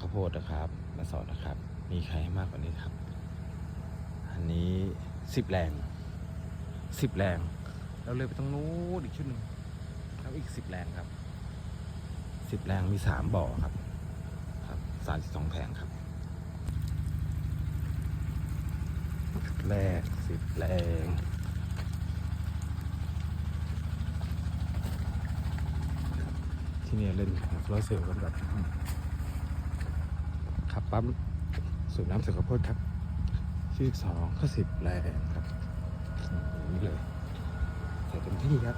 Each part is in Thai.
ข้าวโพดนะครับ มาสอนนะครับ มีใครให้มากกว่านี้ครับ อันนี้สิบแรงสิบแรงแล้วเลยไปตรงนู้นอีกชุดหนึ่งแล้วอีกสิบแรงครับสิบแรงมีสามบ่อครับ ครับสามสิบสองแผงครับแรกสิบแรงที่นี่เล่นโซลาร์เซลล์กันแบบ ขับปั๊มสูบน้ำเสกข้าวโพดครับชื่อสองก็สิบแรงครับอย่างนี่เลยใส่เต็มที่ครับ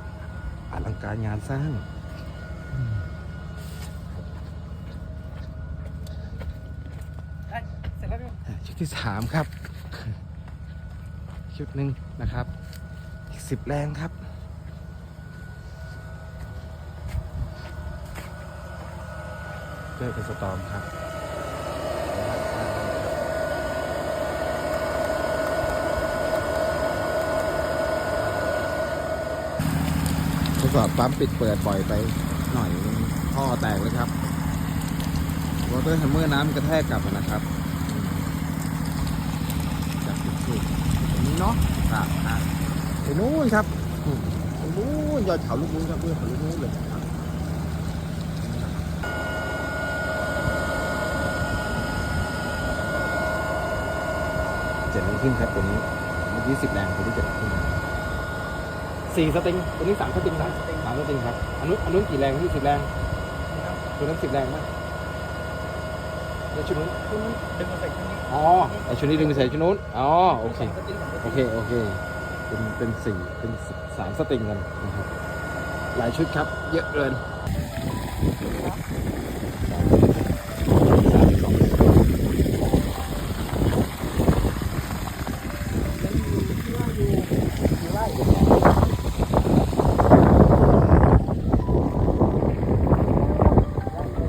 อลังการงานสร้างเสร็จแล้วพี่อะชุดที่สามครับ ชุดหนึ่งนะครับอีกสิบแรงครับเจอเป็นสตอมครับ ดสอบปั๊มปิดเปิดปล่อยไปหน่อยท่อแตกเลยครับวอเตอร์แฮมเมอร์น้ำกระแทกกลับนะครับจับสุดๆตรงนี้เนาะครับอะไปนู้นครับไปนู้นยอดเขาลูกนู้นครับยอดเขาลูกนู้นเลยครับเจ็ดแรงขึ้นครับตัวนี้เมื่อกี้สิบแรงตัวนี้เจ็ดแรงขึ้นครับ สี่สติงตัวนี้สามสติงนะสามสติงครับอันนู้นอันนู้นกี่แรงที่สิบแรงตัวนั้นสิบแรงมากแล้วชุดนู้นคุณดึงมาใส่ที่นี่อ๋อไอชุดนี้ดึงไปใส่ชุดนู้นอ๋อโอเคสติ๊กของโอเคโอเคเป็นเป็นสี่เป็นสามสตริงกันนะครับหลายชุดครับเยอะเกิน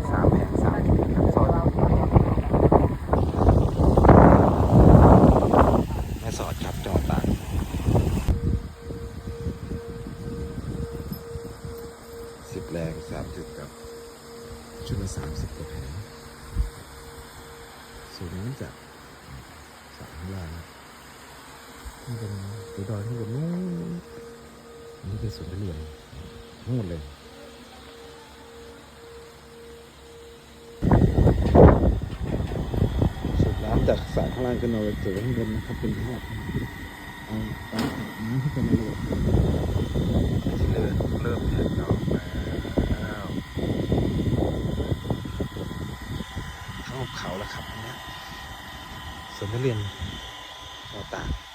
สามแผงสามซอยแม่สอดครับจอดตากสิบแร งสามจุดกับชุดละสามสิบกว่าแผงสูงนั้นจากสามแรงนี่เป็นตัวดอยทั้งหมดนู้นนี่เป็นสวนทุเรียนทั้งหมดเลยสูบน้ำจากสายข้างล่างขึ้นมาสู่ข้างบนนะครับเป็นภาพเอาเอาน้ำขึ้นมาเลยที่เริ่มเริ่มแทนดอกแล้วเข้าเขาแล้วครับอันเนี้ย สวนทุเรียนต่าง